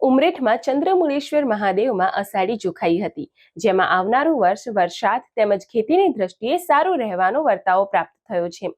ઉમરેઠમાં ચંદ્રમુળેશ્વર મહાદેવમાં અષાઢી જોખાઈ હતી, જેમાં આવનારું વર્ષ વરસાદ તેમજ ખેતીની દ્રષ્ટિએ સારું રહેવાનો વર્તાવો પ્રાપ્ત થયો છે.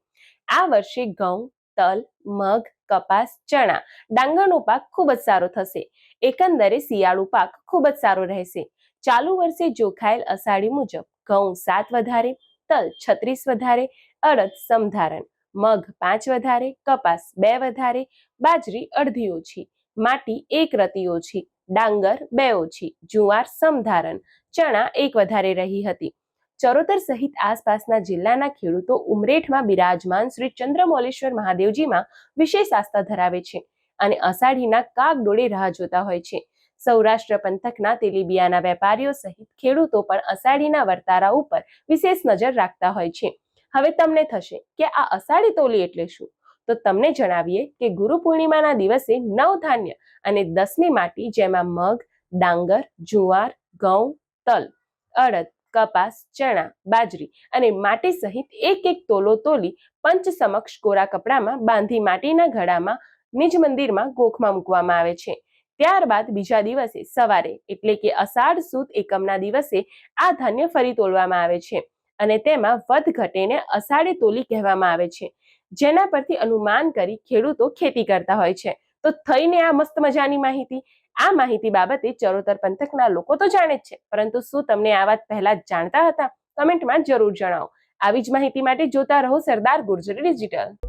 આ વર્ષે ઘઉં, તલ, મગ, કપાસ, ચણા, ડાંગરનો પાક ખૂબ જ સારો થશે. એકંદરે શિયાળુ પાક ખૂબ જ સારો રહેશે. ચાલુ વર્ષે જોખાયેલ અષાઢી મુજબ ઘઉં સાત વધારે, તલ છત્રીસ વધારે, અડદ સમધારણ, મગ પાંચ વધારે, કપાસ બે વધારે, બાજરી અડધી ઓછી. માટી એક રતી ઓછી, ડાંગર બે ઓછી, જુવાર સમધારણ, ચણા એક વધારે રહી હતી. ચરોતર સહિત આસપાસના જિલ્લાના ખેડૂતો ઉમરેઠમાં બિરાજમાન શ્રી ચંદ્રમૌલેશ્વર મહાદેવજીમાં વિશેષ આસ્થા ધરાવે છે અને અષાઢીના કાગ ડોળે રાહ જોતા હોય છે. સૌરાષ્ટ્ર પંથકના તેલીબિયાના વેપારીઓ સહિત ખેડૂતો પણ અષાઢીના વર્તારા ઉપર વિશેષ નજર રાખતા હોય છે. હવે તમને થશે કે આ અષાઢી તોલી એટલે શું? તો તમને જણાવીએ કે ગુરુ પૂર્ણિમાના દિવસે નવ ધાન્ય અને દસમી માટી જેમાં મગ, ડાંગર, જુવાર, ઘઉં, તલ, અડદ, કપાસ, ચણા, બાજરી અને માટી સહિત એક એક તોલો તોલી પંચ સમક્ષ કોરા કપડામાં બાંધી માટીના ઘડામાં નિજ મંદિરમાં ગોખમાં મૂકવામાં આવે છે. ત્યારબાદ બીજા દિવસે સવારે, એટલે કે અષાઢ સુદ એકમના દિવસે, આ ધાન્ય ફરી તોલવામાં આવે છે અને તેમાં વધ ઘટેને અષાઢે તોલી કહેવામાં આવે છે. જેના પરથી અનુમાન કરી ખેડૂતો ખેતી કરતા હોય છે. તો થઈને આ મસ્ત મજાની માહિતી. આ માહિતી બાબતે ચરોતર પંથકના લોકો તો જાણે જ છે. પરંતુ શું તમને આ વાત પહેલા જાણતા હતા? કમેન્ટમાં જરૂર જણાવો. આવી જ માહિતી માટે જોતા રહો સરદાર ગુર્જર ડિજિટલ.